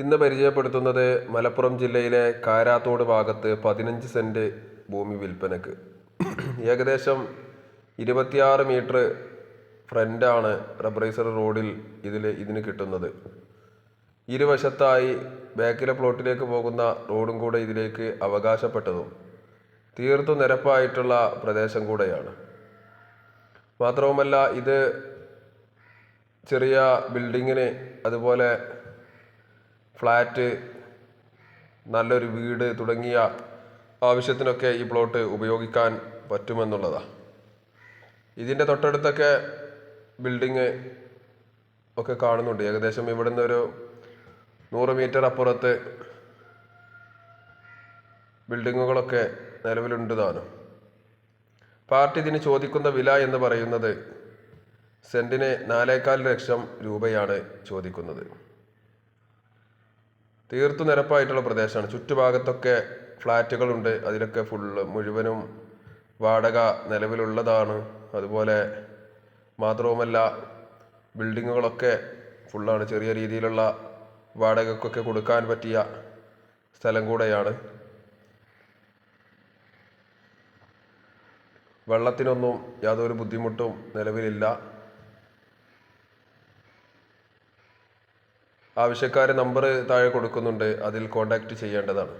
ഇന്ന് പരിചയപ്പെടുത്തുന്നത് മലപ്പുറം ജില്ലയിലെ കാരാത്തോട് ഭാഗത്ത് പതിനഞ്ച് സെന്റ് ഭൂമി വിൽപ്പനക്ക്. ഏകദേശം ഇരുപത്തിയാറ് മീറ്റർ ഫ്രണ്ടാണ് റബ്രൈസർ റോഡിൽ ഇതിൽ ഇതിന് കിട്ടുന്നത്. ഇരുവശത്തായി ബാക്കിലെ പ്ലോട്ടിലേക്ക് പോകുന്ന റോഡും കൂടെ ഇതിലേക്ക് അവകാശപ്പെട്ടതും തീർത്തു നിരപ്പായിട്ടുള്ള പ്രദേശം കൂടെയാണ്. മാത്രവുമല്ല ഇത് ചെറിയ ബിൽഡിങ്ങിന് അതുപോലെ ഫ്ലാറ്റ് നല്ലൊരു വീട് തുടങ്ങിയ ആവശ്യത്തിനൊക്കെ ഈ പ്ലോട്ട് ഉപയോഗിക്കാൻ പറ്റുമെന്നുള്ളതാണ് ഇതിന്റെ തൊട്ടടുത്തൊക്കെ ബിൽഡിങ് ഒക്കെ കാണുന്നുണ്ട്. ഏകദേശം ഇവിടുന്ന് ഒരു നൂറ് മീറ്റർ അപ്പുറത്ത് ബിൽഡിങ്ങുകളൊക്കെ നിലവിലുണ്ട് താനും. പാർട്ടി ഇതിന് ചോദിക്കുന്ന വില എന്ന് പറയുന്നത് സെന്റിന് നാലേകാൽ ലക്ഷം രൂപയാണ് ചോദിക്കുന്നത്. തീർത്തു നിരപ്പായിട്ടുള്ള പ്രദേശമാണ്. ചുറ്റുഭാഗത്തൊക്കെ ഫ്ലാറ്റുകളുണ്ട് അതിലൊക്കെ ഫുള്ള് മുഴുവനും വാടക നിലവിലുള്ളതാണ്. അതുപോലെ മാത്രവുമല്ല ബിൽഡിങ്ങുകളൊക്കെ ഫുള്ളാണ് ചെറിയ രീതിയിലുള്ള വാടകക്കൊക്കെ കൊടുക്കാൻ പറ്റിയ സ്ഥലം കൂടെയാണ്. വെള്ളത്തിനൊന്നും യാതൊരു ബുദ്ധിമുട്ടും നിലവിലില്ല. ആവശ്യക്കാർ നമ്പർ താഴെ കൊടുക്കുന്നുണ്ട്. അതിൽ കോൺടാക്റ്റ് ചെയ്യേണ്ടതാണ്.